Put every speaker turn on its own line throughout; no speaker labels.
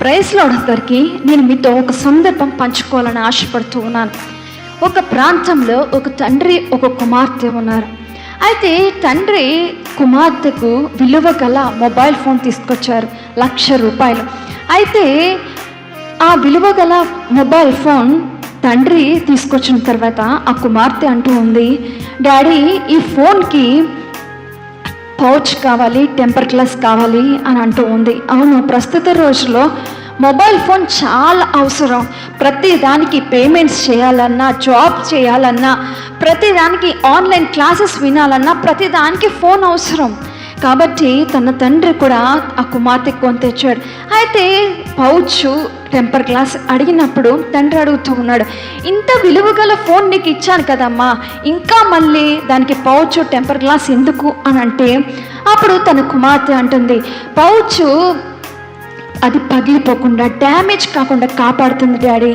ప్రైస్లో అందరికీ నేను మీతో ఒక సందర్భం పంచుకోవాలని ఆశపడుతూ ఉన్నాను. ఒక ప్రాంతంలో ఒక తండ్రి ఒక కుమార్తె ఉన్నారు. అయితే తండ్రి కుమార్తెకు విలువ గల మొబైల్ ఫోన్ తీసుకొచ్చారు లక్ష రూపాయలు. అయితే ఆ విలువ గల మొబైల్ ఫోన్ తండ్రి తీసుకొచ్చిన తర్వాత ఆ కుమార్తె అంటూ ఉంది డాడీ ఈ ఫోన్కి పౌచ్ కావాలి టెంపర్ గ్లాస్ కావాలి అని అంటూ ఉంది. అవును ప్రస్తుత రోజుల్లో మొబైల్ ఫోన్ చాలా అవసరం. ప్రతి దానికి పేమెంట్స్ చేయాలన్నా జాబ్ చేయాలన్నా ప్రతి దానికి ఆన్లైన్ క్లాసెస్ వినాలన్నా ప్రతి దానికి ఫోన్ అవసరం. కాబట్టి తన తండ్రి కూడా ఆ కుమార్తె కొని తెచ్చాడు. అయితే పౌచ్ టెంపర్ గ్లాస్ అడిగినప్పుడు తండ్రి అడుగుతూ ఉన్నాడు ఇంత విలువ గల ఫోన్ నీకు ఇచ్చాను కదమ్మా ఇంకా మళ్ళీ దానికి పౌచ్ టెంపర్ గ్లాస్ ఎందుకు? అని అంటే అప్పుడు తన కుమార్తె అంటుంది పౌచ్ అది పగిలిపోకుండా డ్యామేజ్ కాకుండా కాపాడుతుంది డాడీ.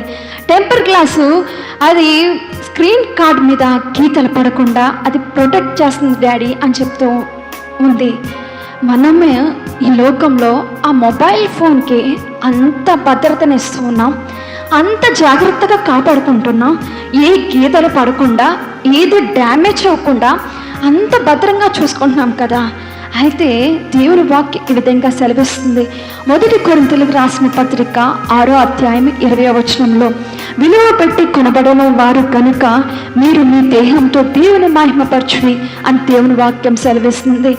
టెంపర్ గ్లాసు అది స్క్రీన్ కార్డ్ మీద గీతలు పడకుండా అది ప్రొటెక్ట్ చేస్తుంది డాడీ అని చెప్తూ ఉంది. మనమే ఈ లోకంలో ఆ మొబైల్ ఫోన్కి అంత భద్రతనిస్తూ ఉన్నాం అంత జాగ్రత్తగా కాపాడుకుంటున్నాం ఏ గీతలు పడకుండా ఏది డ్యామేజ్ అవ్వకుండా అంత భద్రంగా చూసుకుంటున్నాం కదా. అయితే దేవుని వాక్యం ఈ విధంగా సెలవిస్తుంది. మొదటి కొరింతలకు రాసిన పత్రిక ఆరో అధ్యాయం ఇరవై వచనంలో విలువ పెట్టి కొనబడిన వారు కనుక మీరు మీ దేహంతో దేవుని మహిమపరచుడి అని దేవుని వాక్యం సెలవిస్తుంది.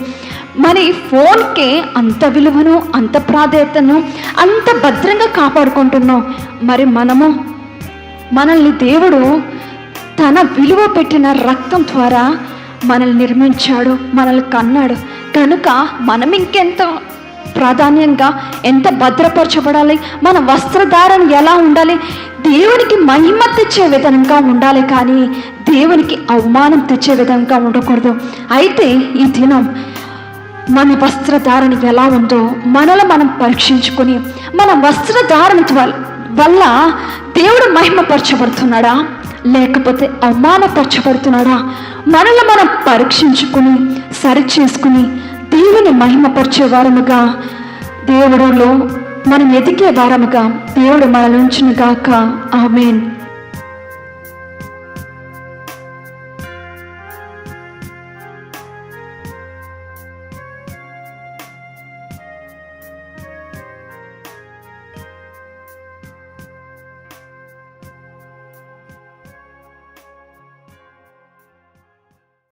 మరి ఫోన్కే అంత విలువను అంత ప్రాధాన్యతను అంత భద్రంగా కాపాడుకుంటున్నాం. మరి మనము మనల్ని దేవుడు తన విలువ పెట్టిన రక్తం ద్వారా మనల్ని నిర్మించాడు మనల్ని కన్నాడు. కనుక మనం ఇంకెంత ప్రాధాన్యంగా ఎంత భద్రపరచబడాలి? మన వస్త్రధారణ ఎలా ఉండాలి? దేవునికి మహిమ తెచ్చే విధంగా ఉండాలి కానీ దేవునికి అవమానం తెచ్చే విధంగా ఉండకూడదు. అయితే ఈ దినం మన వస్త్రధారణ ఎలా ఉందో మనలో మనం పరీక్షించుకొని మన వస్త్రధారణ వల్ల వల్ల దేవుడు మహిమపరచబడుతున్నాడా? లేకపోతే అవమానపరచబడుతున్నాడా? మనల్ని మనం పరీక్షించుకుని సరి చేసుకుని దేవుని మహిమపరిచే వారముగా దేవుడులో మనం ఎదిగే వారముగా దేవుడు మనలుంచును గాక ఆమెన్.